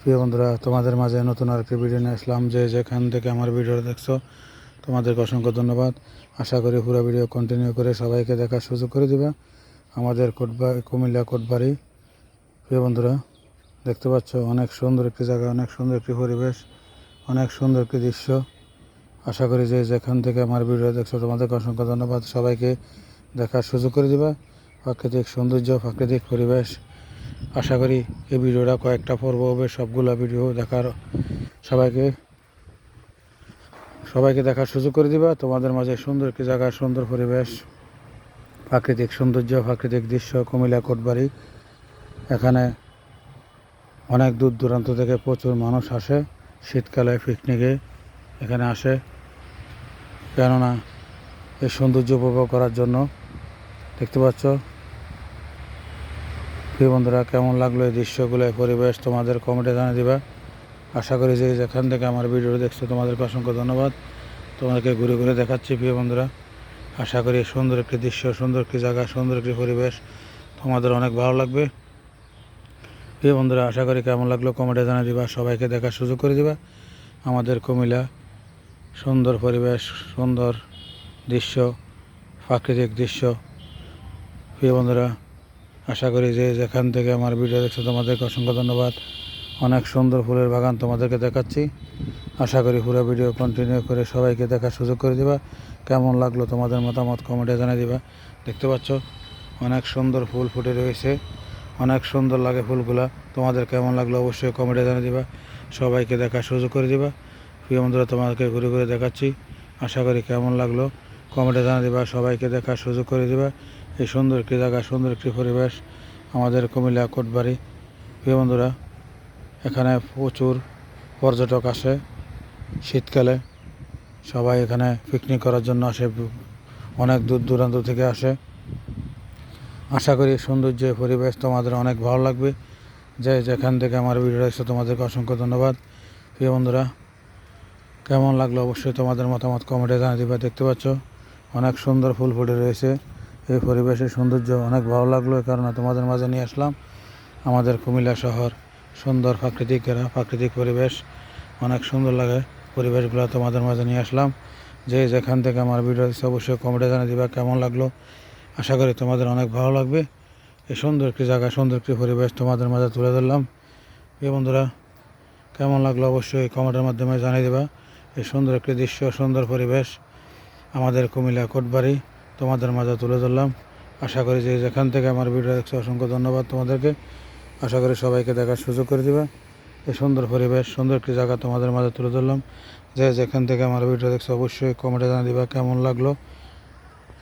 প্রিয় বন্ধুরা, তোমাদের মাঝে নতুন আরেকটি ভিডিও নিয়ে আসলাম। যে যেখান থেকে আমার ভিডিও দেখছ, তোমাদেরকে অসংখ্য ধন্যবাদ। আশা করি পুরো ভিডিও কন্টিনিউ করে সবাইকে দেখার সুযোগ করে দিবা। আমাদের কোটবা কুমিল্লা কোটবাড়ি, প্রিয় বন্ধুরা, দেখতে পাচ্ছ অনেক সুন্দর একটি জায়গা, অনেক সুন্দর একটি পরিবেশ, অনেক সুন্দর একটি দৃশ্য। আশা করি যে যেখান থেকে আমার ভিডিও দেখছ, তোমাদেরকে অসংখ্য ধন্যবাদ। সবাইকে দেখার সুযোগ করে দিবা। প্রাকৃতিক সৌন্দর্য, প্রাকৃতিক পরিবেশ আশা করি এই ভিডিওটা কয়েকটা পর্ব হবে, সবগুলো ভিডিও দেখার সবাইকে সবাইকে দেখার সুযোগ করে দিবা। তোমাদের মাঝে সুন্দর একটি জায়গা, সুন্দর পরিবেশ, প্রাকৃতিক সৌন্দর্য, প্রাকৃতিক দৃশ্য, কুমিল্লা, কোটবাড়ি। এখানে অনেক দূর দূরান্ত থেকে প্রচুর মানুষ আসে, শীতকালে পিকনিকে এখানে আসে। কেননা, এই সৌন্দর্য উপভোগ করার জন্য দেখতে পাচ্ছ প্রিয় বন্ধুরা, কেমন লাগল এই দৃশ্যগুলো? পরিবেশ তোমাদের কমেন্টে জানিয়ে দিবা। আশা করি যে যেখান থেকে আমার ভিডিও দেখছ, তোমাদেরকে অসংখ্য ধন্যবাদ। তোমাদেরকে ঘুরে ঘুরে দেখাচ্ছি, প্রিয় বন্ধুরা। আশা করি সুন্দর একটি দৃশ্য, সুন্দর একটি জায়গা, সুন্দর একটি পরিবেশ তোমাদের অনেক ভালো লাগবে। প্রিয় বন্ধুরা, আশা করি কেমন লাগল কমেন্টে জানিয়ে দিবা। সবাইকে দেখার সুযোগ করে দিবা। আমাদের কুমিল্লা সুন্দর পরিবেশ, সুন্দর দৃশ্য, প্রাকৃতিক দৃশ্য। প্রিয় বন্ধুরা আশা করি যে যেখান থেকে আমার ভিডিও দেখছ, তোমাদেরকে অসংখ্য ধন্যবাদ। অনেক সুন্দর ফুলের বাগান তোমাদেরকে দেখাচ্ছি। আশা করি পুরো ভিডিও কন্টিনিউ করে সবাইকে দেখার সুযোগ করে দিবা। কেমন লাগল তোমাদের মতামত কমেন্টে জানিয়ে দিবা। দেখতে পাচ্ছ, অনেক সুন্দর ফুল ফুটে রয়েছে। অনেক সুন্দর লাগে ফুলগুলা। তোমাদের কেমন লাগল অবশ্যই কমেন্টে জানিয়ে দিবা। সবাইকে দেখার সুযোগ করে দিবা। প্রিয় বন্ধুরা, তোমাদেরকে ঘুরে ঘুরে দেখাচ্ছি। আশা করি কেমন লাগল কমেন্টে জানিয়ে দিবা। সবাইকে দেখার সুযোগ করে দিবা। এই সুন্দর একটি জায়গা, সুন্দর একটি পরিবেশ আমাদের কুমিল্লা, কোটবাড়ি। প্রিয় বন্ধুরা, এখানে প্রচুর পর্যটক আসে শীতকালে। সবাই এখানে পিকনিক করার জন্য আসে, অনেক দূর দূরান্ত থেকে আসে। আশা করি সৌন্দর্য, পরিবেশ তোমাদের অনেক ভালো লাগবে। যে যেখান থেকে আমার ভিডিও দেখছ, তোমাদেরকে অসংখ্য ধন্যবাদ। প্রিয় বন্ধুরা, কেমন লাগল অবশ্যই তোমাদের মতামত কমেন্টে জানিয়ে দিবা দেখতে পাচ্ছ, অনেক সুন্দর ফুল ফুটে রয়েছে। এই পরিবেশের সৌন্দর্য অনেক ভালো লাগল, এই কারণে তোমাদের মাঝে নিয়ে আসলাম। আমাদের কুমিল্লা শহর, সুন্দর প্রাকৃতিক ঘেরা প্রাকৃতিক পরিবেশ, অনেক সুন্দর লাগে পরিবেশগুলো তোমাদের মাঝে নিয়ে আসলাম। যে যেখান থেকে আমার ভিডিও অবশ্যই কমেন্টে জানিয়ে দিবা কেমন লাগল। আশা করি তোমাদের অনেক ভালো লাগবে। এই সুন্দর একটি জায়গা, সুন্দর একটি পরিবেশ তোমাদের মাঝে তুলে ধরলাম। এই বন্ধুরা, কেমন লাগল অবশ্যই কমেন্টের মাধ্যমে জানিয়ে দেবা। এই সুন্দর একটি দৃশ্য, সুন্দর পরিবেশ আমাদের কুমিল্লা কোটবাড়ি। তোমাদের মাঝে তুলে ধরলাম। আশা করি যে যেখান থেকে আমার ভিডিও দেখছ, অসংখ্য ধন্যবাদ তোমাদেরকে। আশা করি সবাইকে দেখার সুযোগ করে দেবে। এই সুন্দর পরিবেশ, সুন্দর একটি জায়গা তোমাদের মাঝে তুলে ধরলাম। যে যেখান থেকে আমার ভিডিও দেখছ, অবশ্যই কমেন্টে জানিয়ে দিবা কেমন লাগল।